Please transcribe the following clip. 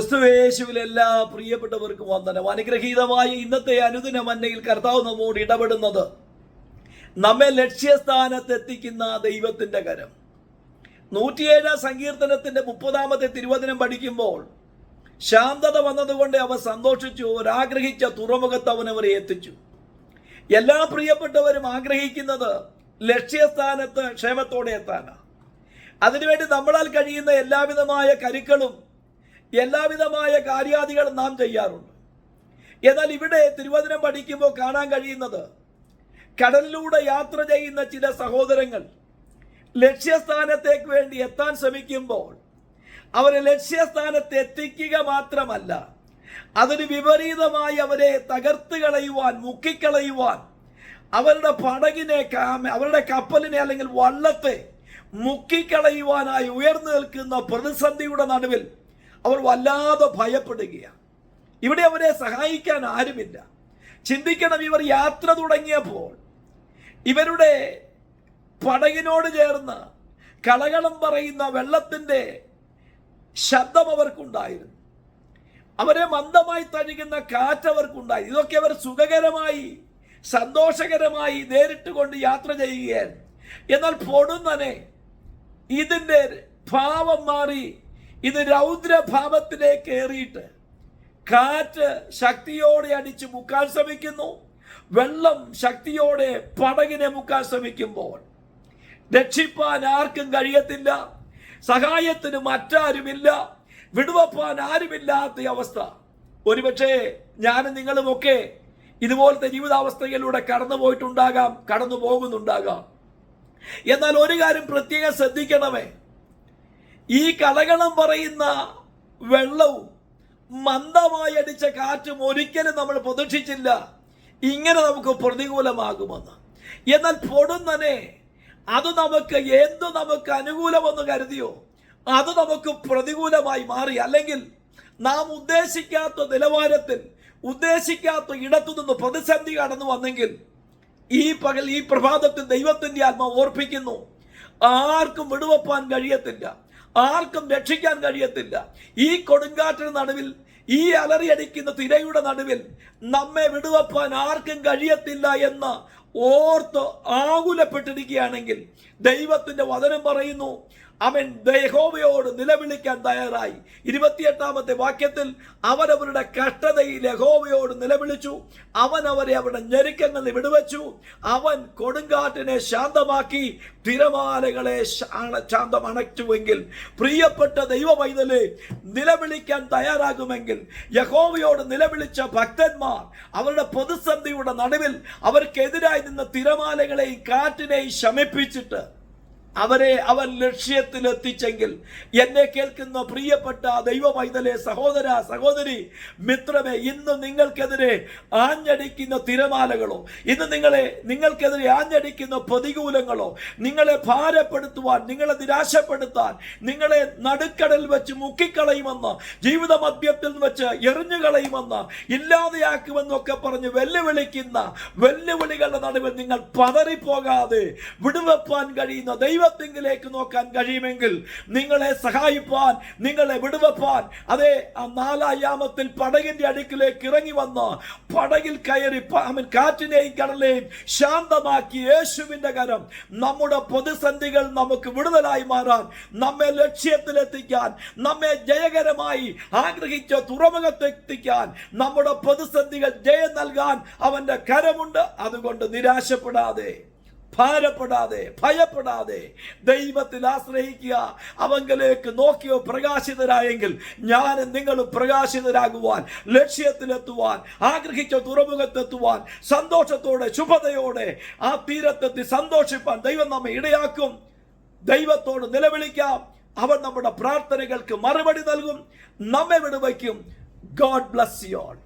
ക്രിസ്തുവേശുവിൽ എല്ലാ പ്രിയപ്പെട്ടവർക്കും വന്ദനം. അനുഗ്രഹീതമായ ഇന്നത്തെ അനുദിന മന്നയിൽ കർത്താവ് നമ്മോട് ഇടപെടുന്നത് നമ്മെ ലക്ഷ്യസ്ഥാനത്തെത്തിക്കുന്ന ദൈവത്തിന്റെ കരം. നൂറ്റിയേഴാം സങ്കീർത്തനത്തിന്റെ മുപ്പതാമത്തെ തിരുവചനം പഠിക്കുമ്പോൾ ശാന്തത വന്നതുകൊണ്ട് അവ സന്തോഷിച്ചു. അവരാഗ്രഹിച്ച തുറമുഖത്ത് അവൻ അവരെ എത്തിച്ചു. എല്ലാ പ്രിയപ്പെട്ടവരും ആഗ്രഹിക്കുന്നത് ലക്ഷ്യസ്ഥാനത്ത് ക്ഷേമത്തോടെ എത്താനാണ് അതിനുവേണ്ടി നമ്മളാൽ കഴിയുന്ന എല്ലാവിധമായ കരുക്കളും എല്ലാവിധമായ കാര്യാദികൾ നാം ചെയ്യാറുണ്ട്. എന്നാൽ ഇവിടെ തിരുവചനം പഠിക്കുമ്പോൾ കാണാൻ കഴിയുന്നത് കടലിലൂടെ യാത്ര ചെയ്യുന്ന ചില സഹോദരങ്ങൾ ലക്ഷ്യസ്ഥാനത്തേക്ക് വേണ്ടി എത്താൻ ശ്രമിക്കുമ്പോൾ അവരെ ലക്ഷ്യസ്ഥാനത്ത് എത്തിക്കുക മാത്രമല്ല അതിന് വിപരീതമായി അവരെ തകർത്ത് കളയുവാൻ മുക്കിക്കളയുവാൻ അവരുടെ പടകിനെ അവരുടെ കപ്പലിനെ അല്ലെങ്കിൽ വള്ളത്തെ മുക്കിക്കളയുവാനായി ഉയർന്നു നിൽക്കുന്ന പ്രതിസന്ധിയുടെ നടുവിൽ അവർ വല്ലാതെ ഭയപ്പെടുകയാണ്. ഇവിടെ അവരെ സഹായിക്കാൻ ആരുമില്ല. ചിന്തിക്കണം ഇവർ യാത്ര തുടങ്ങിയപ്പോൾ ഇവരുടെ പടകിനോട് ചേർന്ന് കളകളം പറയുന്ന വെള്ളത്തിന്റെ ശബ്ദം അവർക്കുണ്ടായിരുന്നു. അവരെ മന്ദമായി തഴുകുന്ന കാറ്റ് അവർക്കുണ്ടായി ഇതൊക്കെ അവർ സുഖകരമായി സന്തോഷകരമായി നേരിട്ട് കൊണ്ട് യാത്ര ചെയ്യുകയായിരുന്നു. എന്നാൽ പൊടുന്നനെ ഇതിന്റെ ഭാവം മാറി ഇത് രൗദ്രഭാവത്തിലേക്ക് ഏറിയിട്ട് കാറ്റ് ശക്തിയോടെ അടിച്ച് മുക്കാൻ ശ്രമിക്കുന്നു. വെള്ളം ശക്തിയോടെ പടകിനെ മുക്കാൻ ശ്രമിക്കുമ്പോൾ രക്ഷിപ്പാൻ ആർക്കും കഴിയത്തില്ല. സഹായത്തിന് മറ്റാരുമില്ല. വിടുവപ്പാൻ ആരുമില്ലാത്ത അവസ്ഥ. ഒരുപക്ഷെ ഞാനും നിങ്ങളുമൊക്കെ ഇതുപോലത്തെ ജീവിതാവസ്ഥയിലൂടെ കടന്നു പോയിട്ടുണ്ടാകാം കടന്നു പോകുന്നുണ്ടാകാം. എന്നാൽ ഒരു കാര്യം പ്രത്യേകം ശ്രദ്ധിക്കണമേ. ഈ കളകളം പറയുന്ന വെള്ളവും മന്ദമായി അടിച്ച കാറ്റും ഒരിക്കലും നമ്മൾ പ്രതീക്ഷിച്ചില്ല. ഇങ്ങനെ നമുക്ക് പ്രതികൂലമാകുമെന്ന്. എന്നാൽ പൊടുന്നനെ അത് നമുക്ക് എന്തു നമുക്ക് അനുകൂലമെന്ന് കരുതിയോ? അത് നമുക്ക് പ്രതികൂലമായി മാറി. അല്ലെങ്കിൽ നാം ഉദ്ദേശിക്കാത്ത നിലവാരത്തിൽ ഉദ്ദേശിക്കാത്ത ഇടത്തു നിന്ന് പ്രതിസന്ധി കടന്നു വന്നെങ്കിൽ ഈ പകൽ ഈ പ്രഭാതത്തിൽ ദൈവത്തിന്റെ ആത്മ ഓർപ്പിക്കുന്നു. ആർക്കും വിടുവപ്പാൻ കഴിയത്തില്ല. ആർക്കും രക്ഷിക്കാൻ കഴിയത്തില്ല. ഈ കൊടുങ്കാറ്റിന് നടുവിൽ ഈ അലറിയടിക്കുന്ന തിരയുടെ നടുവിൽ നമ്മെ വിടുവപ്പാൻ ആർക്കും കഴിയത്തില്ല എന്ന് ഓർത്ത് ആകുലപ്പെട്ടിരിക്കുകയാണെങ്കിൽ ദൈവത്തിന്റെ വചനം പറയുന്നു അവൻ യഹോവയോട് നിലവിളിക്കാൻ തയ്യാറായി. ഇരുപത്തിയെട്ടാമത്തെ വാക്യത്തിൽ അവരവരുടെ കഷ്ടതയിൽ യഹോവയോട് നിലവിളിച്ചു. അവൻ അവരെ അവരുടെ ഞെരുക്കങ്ങളിൽ വിടുവച്ചു. അവൻ കൊടുങ്കാറ്റിനെ ശാന്തമാക്കി തിരമാലകളെ ശാന്തമണച്ചുവെങ്കിൽ പ്രിയപ്പെട്ട ദൈവമൈതലെ നിലവിളിക്കാൻ തയ്യാറാകുമെങ്കിൽ യഹോവയോട് നിലവിളിച്ച ഭക്തന്മാർ അവരുടെ പ്രതിസന്ധിയുടെ നടുവിൽ അവർക്കെതിരായി നിന്ന തിരമാലകളെയും കാറ്റിനെയും ശമിപ്പിച്ചിട്ട് അവരെ അവൻ ലക്ഷ്യത്തിലെത്തിച്ചെങ്കിൽ എന്നെ കേൾക്കുന്ന പ്രിയപ്പെട്ട ദൈവമൈതലെ സഹോദര സഹോദരി മിത്രമേ ഇന്ന് നിങ്ങൾക്കെതിരെ ആഞ്ഞടിക്കുന്ന തിരമാലകളോ ഇന്ന് നിങ്ങളെ നിങ്ങൾക്കെതിരെ ആഞ്ഞടിക്കുന്ന പ്രതികൂലങ്ങളോ നിങ്ങളെ ഭാരപ്പെടുത്തുവാൻ നിങ്ങളെ നിരാശപ്പെടുത്താൻ നിങ്ങളെ നടുക്കടൽ വെച്ച് മുക്കിക്കളയുമെന്ന് ജീവിത മദ്യത്തിൽ വെച്ച് എറിഞ്ഞു കളയുമെന്ന് ഇല്ലാതെയാക്കുമെന്നൊക്കെ പറഞ്ഞ് വെല്ലുവിളിക്കുന്ന വെല്ലുവിളികളുടെ നടുവിൽ നിങ്ങൾ പതറിപ്പോകാതെ വിടുവെപ്പാൻ കഴിയുന്ന ദൈവത്തിങ്കിലേക്ക് നോക്കാൻ കഴിയുമെങ്കിൽ നിങ്ങളെ സഹായിപ്പാൻ നിങ്ങളെ വിടുവപ്പാൻ. അതെ ആ നാലായാമത്തിൽ പടകിന്റെ അടുക്കിലേക്ക് ഇറങ്ങി വന്ന് പടകിൽ കയറി കാറ്റിനെയും കടലെയും ശാന്തമാക്കി യേശുവിന്റെ കരം നമ്മുടെ പ്രതിസന്ധികൾ നമുക്ക് വിടുതലായി മാറാൻ നമ്മെ ലക്ഷ്യത്തിലെത്തിക്കാൻ നമ്മെ ജയകരമായി ആഗ്രഹിച്ച തുറമുഖത്തെത്തിക്കാൻ നമ്മുടെ പ്രതിസന്ധികൾ ജയം നൽകാൻ അവന്റെ കരമുണ്ട്. അതുകൊണ്ട് നിരാശപ്പെടാതെ. ഭാരപ്പെടാതെ ഭയപ്പെടാതെ ദൈവത്തിൽ ആശ്രയിക്കുക. അവങ്കലേക്ക് നോക്കിയോ പ്രകാശിതരായെങ്കിൽ ഞാൻ നിങ്ങളും പ്രകാശിതരാകുവാൻ ലക്ഷ്യത്തിലെത്തുവാൻ ആഗ്രഹിച്ച തുറമുഖത്തെത്തുവാൻ സന്തോഷത്തോടെ ശുഭതയോടെ ആ തീരത്തെത്തി സന്തോഷിപ്പാൻ ദൈവം നമ്മെ ഇടയാക്കും. ദൈവത്തോട് നിലവിളിക്കാം. അവൻ നമ്മുടെ പ്രാർത്ഥനകൾക്ക് മറുപടി നൽകും. നമ്മെ വിടുവയ്ക്കും ഗോഡ് ബ്ലസ് യു ഓൾ